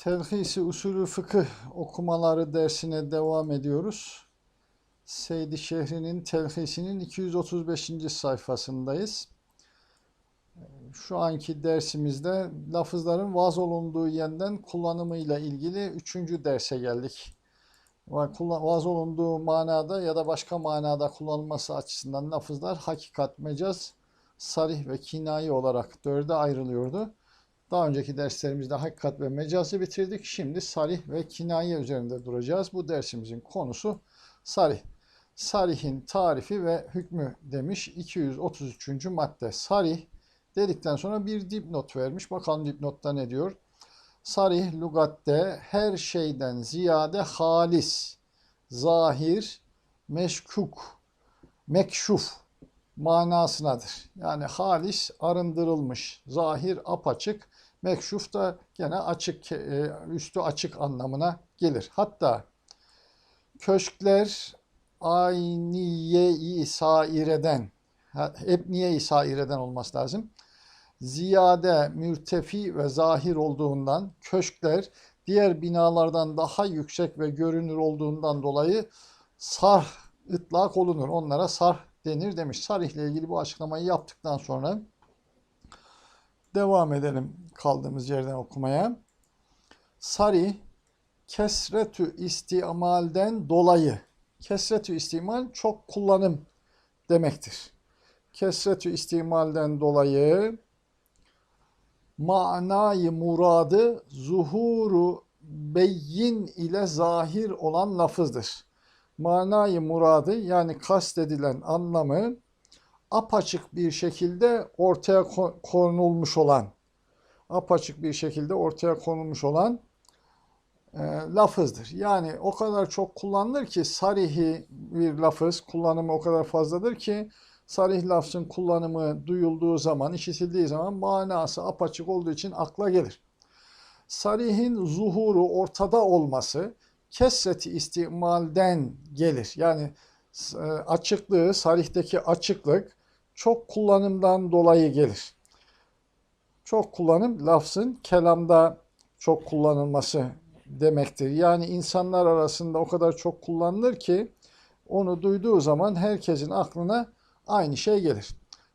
Telhisi usulü fıkıh okumaları dersine devam ediyoruz. Seydi Şehri'nin telhisinin 235. sayfasındayız. Şu anki dersimizde lafızların vaz olunduğu yerden kullanımıyla ilgili üçüncü derse geldik. Vaz olunduğu manada ya da başka manada kullanılması açısından lafızlar hakikat, mecaz, sarih ve kinayi olarak dörde ayrılıyordu. Daha önceki derslerimizde hakikat ve mecazı bitirdik. Şimdi sarih ve kinaye üzerinde duracağız. Bu dersimizin konusu sarih. Sarih'in tarifi ve hükmü demiş 233. madde. Sarih dedikten sonra bir dipnot vermiş. Bakalım dipnotta ne diyor? Sarih lügatte her şeyden ziyade halis, zahir, meşkuk, mekşuf manasınadır. Yani halis arındırılmış, zahir apaçık, mekşuf da gene açık, e, üstü açık anlamına gelir. Hatta köşkler ayniye-i saireden, ebniye-i saireden olması lazım. Ziyade, mürtefi ve zahir olduğundan köşkler diğer binalardan daha yüksek ve görünür olduğundan dolayı sarh ıtlak olunur. Onlara sarh denir demiş. Sarih ile ilgili bu açıklamayı yaptıktan sonra devam edelim kaldığımız yerden okumaya. Sarih kesretü istimalden dolayı. Kesretü istimal çok kullanım demektir. Kesretü istimalden dolayı manayı muradı zuhuru beyin ile zahir olan lafızdır. Manayı muradı yani kastedilen anlamı apaçık bir şekilde ortaya ko- konulmuş olan apaçık bir şekilde ortaya konulmuş olan e, lafızdır. Yani o kadar çok kullanılır ki sarihi bir lafız kullanımı o kadar fazladır ki sarih lafzın kullanımı duyulduğu zaman, işitildiği zaman manası apaçık olduğu için akla gelir. Sarihin zuhuru ortada olması kesreti istimalden gelir. Yani e, açıklığı, sarihteki açıklık çok kullanımdan dolayı gelir. Çok kullanım lafzın kelamda çok kullanılması demektir. Yani insanlar arasında o kadar çok kullanılır ki onu duyduğu zaman herkesin aklına aynı şey gelir.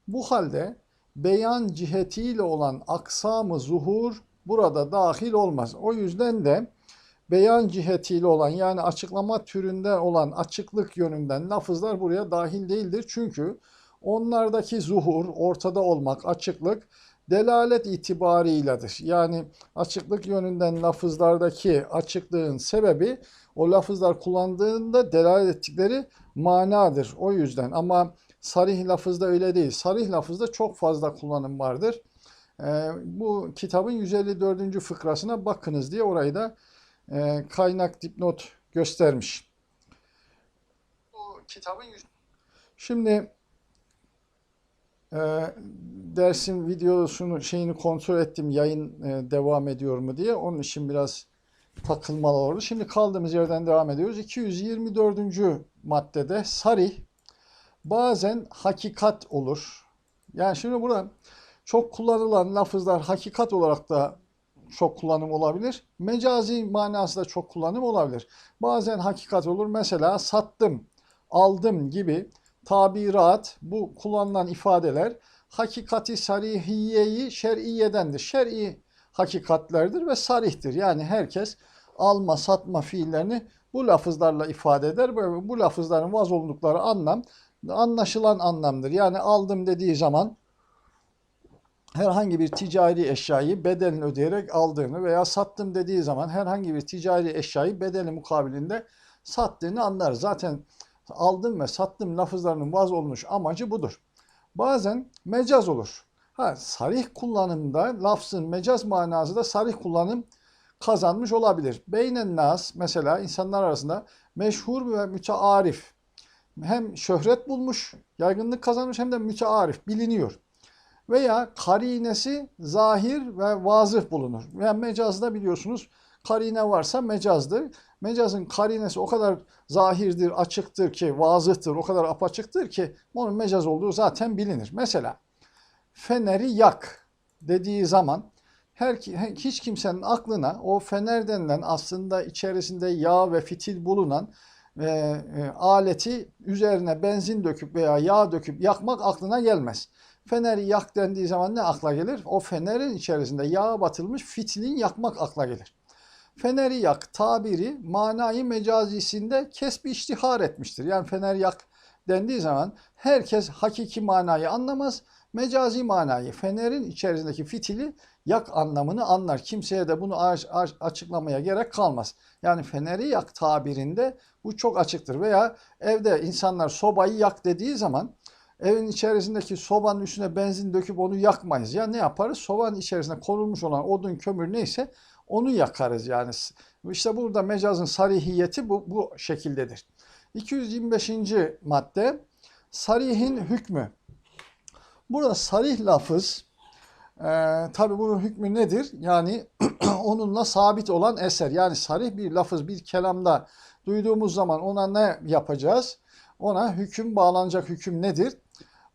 Bu halde beyan cihetiyle olan aksamı zuhur burada dahil olmaz. O yüzden de beyan cihetiyle olan yani açıklama türünde olan açıklık yönünden lafızlar buraya dahil değildir. Çünkü onlardaki zuhur, ortada olmak, açıklık delalet itibarıyladır. Yani açıklık yönünden lafızlardaki açıklığın sebebi o lafızlar kullandığında delalet ettikleri manadır. O yüzden ama sarih lafızda öyle değil. Sarih lafızda çok fazla kullanım vardır. Ee, bu kitabın 154. fıkrasına bakınız diye orayı da e, kaynak dipnot göstermiş. Bu kitabın Şimdi e, dersin videosunu şeyini kontrol ettim yayın e, devam ediyor mu diye. Onun için biraz takılmalı oldu. Şimdi kaldığımız yerden devam ediyoruz. 224. maddede sarih bazen hakikat olur. Yani şimdi burada çok kullanılan lafızlar hakikat olarak da çok kullanım olabilir. Mecazi manası da çok kullanım olabilir. Bazen hakikat olur. Mesela sattım, aldım gibi tabirat bu kullanılan ifadeler hakikati sarihiyeyi şer'iyedendir. Şer'i hakikatlerdir ve sarihtir. Yani herkes alma satma fiillerini bu lafızlarla ifade eder. Bu lafızların vaz oldukları anlam anlaşılan anlamdır. Yani aldım dediği zaman herhangi bir ticari eşyayı bedelini ödeyerek aldığını veya sattım dediği zaman herhangi bir ticari eşyayı bedeli mukabilinde sattığını anlar. Zaten aldım ve sattım lafızlarının vaz olmuş amacı budur. Bazen mecaz olur. Ha, sarih kullanımda lafzın mecaz manası da sarih kullanım kazanmış olabilir. Beynen nas mesela insanlar arasında meşhur ve mütearif hem şöhret bulmuş, yaygınlık kazanmış hem de mütearif, biliniyor. Veya karinesi zahir ve vazıh bulunur. Yani mecazda biliyorsunuz karine varsa mecazdır. Mecazın karinesi o kadar zahirdir, açıktır ki, vazıhtır, o kadar apaçıktır ki onun mecaz olduğu zaten bilinir. Mesela feneri yak dediği zaman her hiç kimsenin aklına o fener denilen aslında içerisinde yağ ve fitil bulunan e, e, aleti üzerine benzin döküp veya yağ döküp yakmak aklına gelmez. Feneri yak dendiği zaman ne akla gelir? O fenerin içerisinde yağ batılmış fitilin yakmak akla gelir. Feneri yak tabiri manayı mecazisinde kesbi iştihar etmiştir. Yani fener yak dendiği zaman herkes hakiki manayı anlamaz. Mecazi manayı, fenerin içerisindeki fitili yak anlamını anlar. Kimseye de bunu açıklamaya gerek kalmaz. Yani feneri yak tabirinde bu çok açıktır. Veya evde insanlar sobayı yak dediği zaman evin içerisindeki sobanın üstüne benzin döküp onu yakmayız. Ya ne yaparız? Sobanın içerisinde konulmuş olan odun, kömür neyse onu yakarız yani. İşte burada mecazın sarihiyeti bu, bu şekildedir. 225. madde sarihin hükmü. Burada sarih lafız e, tabi bunun hükmü nedir? Yani onunla sabit olan eser. Yani sarih bir lafız bir kelamda duyduğumuz zaman ona ne yapacağız? Ona hüküm bağlanacak hüküm nedir?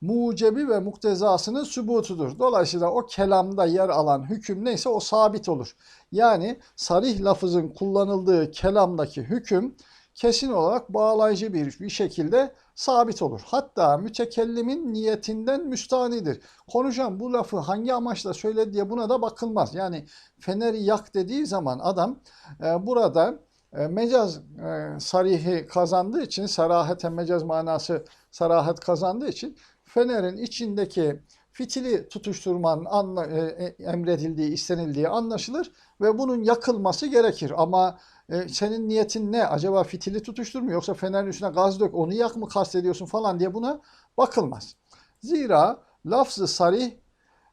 Mucebi ve muktezasının sübutudur. Dolayısıyla o kelamda yer alan hüküm neyse o sabit olur. Yani sarih lafızın kullanıldığı kelamdaki hüküm kesin olarak bağlayıcı bir, bir şekilde sabit olur. Hatta mütekellimin niyetinden müstanidir. Konuşan bu lafı hangi amaçla söyledi diye buna da bakılmaz. Yani feneri yak dediği zaman adam e, burada e, mecaz e, sarihi kazandığı için, sarahete mecaz manası sarahat kazandığı için fenerin içindeki fitili tutuşturmanın anla, e, e, emredildiği, istenildiği anlaşılır ve bunun yakılması gerekir. Ama e, senin niyetin ne? Acaba fitili tutuştur mu yoksa fenerin üstüne gaz dök onu yak mı kastediyorsun falan diye buna bakılmaz. Zira lafzı sarih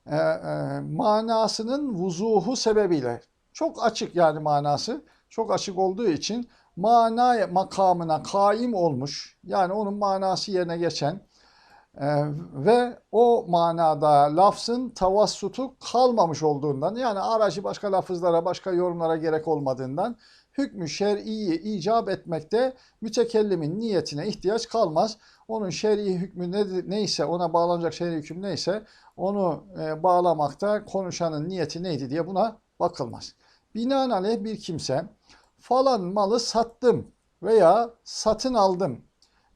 e, e, manasının vuzuhu sebebiyle çok açık yani manası çok açık olduğu için mana makamına kaim olmuş yani onun manası yerine geçen ee, ve o manada lafzın tavassutu kalmamış olduğundan yani aracı başka lafızlara başka yorumlara gerek olmadığından hükmü şer'iyi icap etmekte mütekellimin niyetine ihtiyaç kalmaz. Onun şer'i hükmü ne, neyse ona bağlanacak şer'i hüküm neyse onu e, bağlamakta konuşanın niyeti neydi diye buna bakılmaz. Binaenaleyh bir kimse falan malı sattım veya satın aldım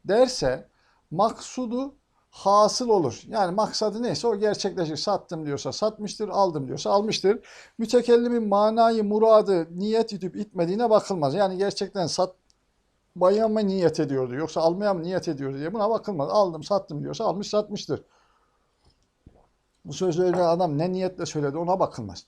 derse maksudu hasıl olur. Yani maksadı neyse o gerçekleşir. Sattım diyorsa satmıştır, aldım diyorsa almıştır. Mütekellimin manayı, muradı, niyet edip itmediğine bakılmaz. Yani gerçekten satmaya mı niyet ediyordu yoksa almaya mı niyet ediyordu diye buna bakılmaz. Aldım, sattım diyorsa almış, satmıştır. Bu sözleri adam ne niyetle söyledi ona bakılmaz.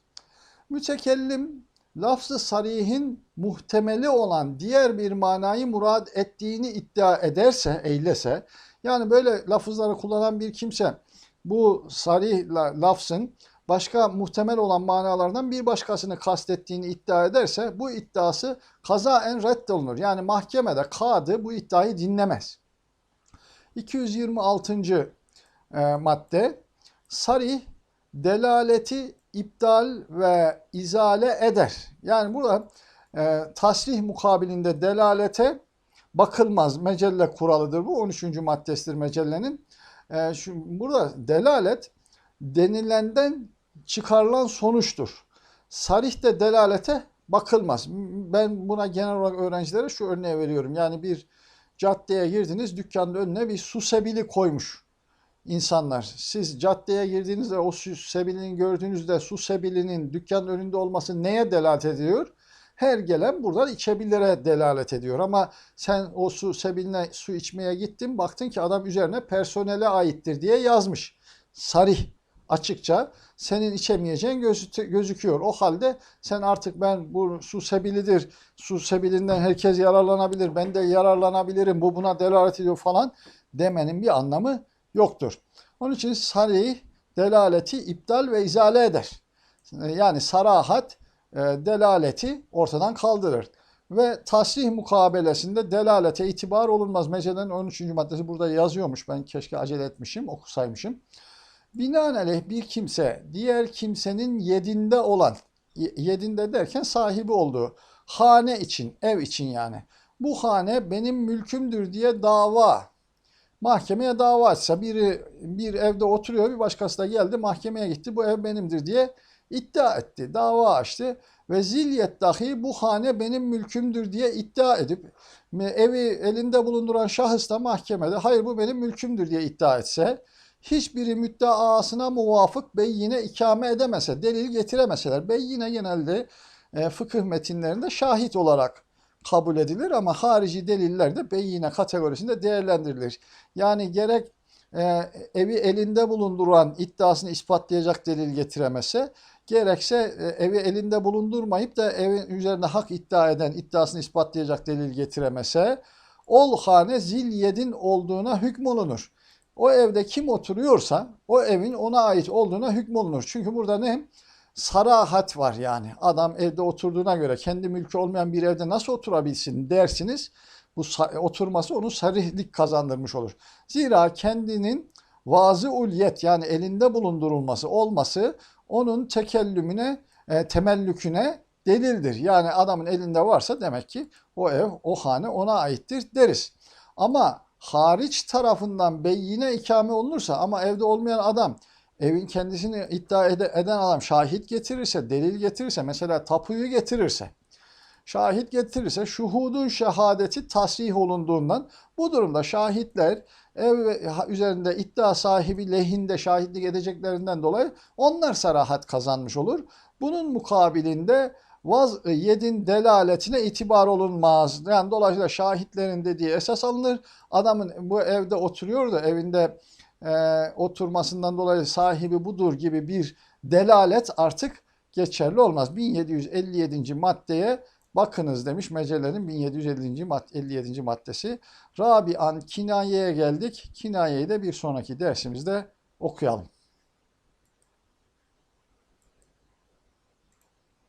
Mütekellim lafzı sarihin muhtemeli olan diğer bir manayı murad ettiğini iddia ederse, eylese yani böyle lafızları kullanan bir kimse bu sarih lafzın başka muhtemel olan manalardan bir başkasını kastettiğini iddia ederse bu iddiası kazaen reddolunur. Yani mahkemede kadı bu iddiayı dinlemez. 226. E, madde sarih delaleti iptal ve izale eder. Yani burada e, tasrih mukabilinde delalete bakılmaz. Mecelle kuralıdır bu. 13. maddesidir mecellenin. E, şu, burada delalet denilenden çıkarılan sonuçtur. Sarih de delalete bakılmaz. Ben buna genel olarak öğrencilere şu örneği veriyorum. Yani bir caddeye girdiniz, dükkanın önüne bir su sebili koymuş insanlar. Siz caddeye girdiğinizde o su sebilini gördüğünüzde su sebilinin dükkanın önünde olması neye delalet ediyor? Her gelen buradan içebilire delalet ediyor. Ama sen o su sebiline su içmeye gittin baktın ki adam üzerine personele aittir diye yazmış. Sarih açıkça senin içemeyeceğin gözüküyor. O halde sen artık ben bu su sebilidir, su sebilinden herkes yararlanabilir, ben de yararlanabilirim, bu buna delalet ediyor falan demenin bir anlamı yoktur. Onun için sarih delaleti iptal ve izale eder. Yani sarahat delaleti ortadan kaldırır. Ve tasrih mukabelesinde delalete itibar olunmaz. Mecelenin 13. maddesi burada yazıyormuş. Ben keşke acele etmişim, okusaymışım. Binaenaleyh bir kimse diğer kimsenin yedinde olan, yedinde derken sahibi olduğu hane için, ev için yani. Bu hane benim mülkümdür diye dava mahkemeye dava açsa biri bir evde oturuyor bir başkası da geldi mahkemeye gitti bu ev benimdir diye iddia etti, dava açtı ve zilyet dahi bu hane benim mülkümdür diye iddia edip evi elinde bulunduran şahıs da mahkemede hayır bu benim mülkümdür diye iddia etse hiçbiri müddeasına muvafık beyine ikame edemese, delil getiremeseler. Beyine genelde e, fıkıh metinlerinde şahit olarak kabul edilir ama harici deliller de beyine kategorisinde değerlendirilir. Yani gerek e, evi elinde bulunduran iddiasını ispatlayacak delil getiremese, gerekse e, evi elinde bulundurmayıp da evin üzerinde hak iddia eden iddiasını ispatlayacak delil getiremese, ol hane zilyedin olduğuna hükmolunur. O evde kim oturuyorsa o evin ona ait olduğuna hükmolunur. Çünkü burada ne? Sarahat var yani. Adam evde oturduğuna göre kendi mülkü olmayan bir evde nasıl oturabilsin dersiniz. Bu oturması onu sarihlik kazandırmış olur. Zira kendinin vazı ulyet yani elinde bulundurulması olması onun tekellümüne, e, temellüküne delildir. Yani adamın elinde varsa demek ki o ev, o hane ona aittir deriz. Ama hariç tarafından beyine ikame olunursa ama evde olmayan adam evin kendisini iddia eden adam şahit getirirse, delil getirirse, mesela tapuyu getirirse, şahit getirirse şuhudun şehadeti tasrih olunduğundan bu durumda şahitler ev üzerinde iddia sahibi lehinde şahitlik edeceklerinden dolayı onlar sarahat kazanmış olur. Bunun mukabilinde vaz yedin delaletine itibar olunmaz. Yani dolayısıyla şahitlerin dediği esas alınır. Adamın bu evde oturuyor da evinde e, oturmasından dolayı sahibi budur gibi bir delalet artık geçerli olmaz. 1757. maddeye bakınız demiş Mecele'nin 1750. Mad 57. maddesi. Rabian kinayeye geldik. Kinayeyi de bir sonraki dersimizde okuyalım.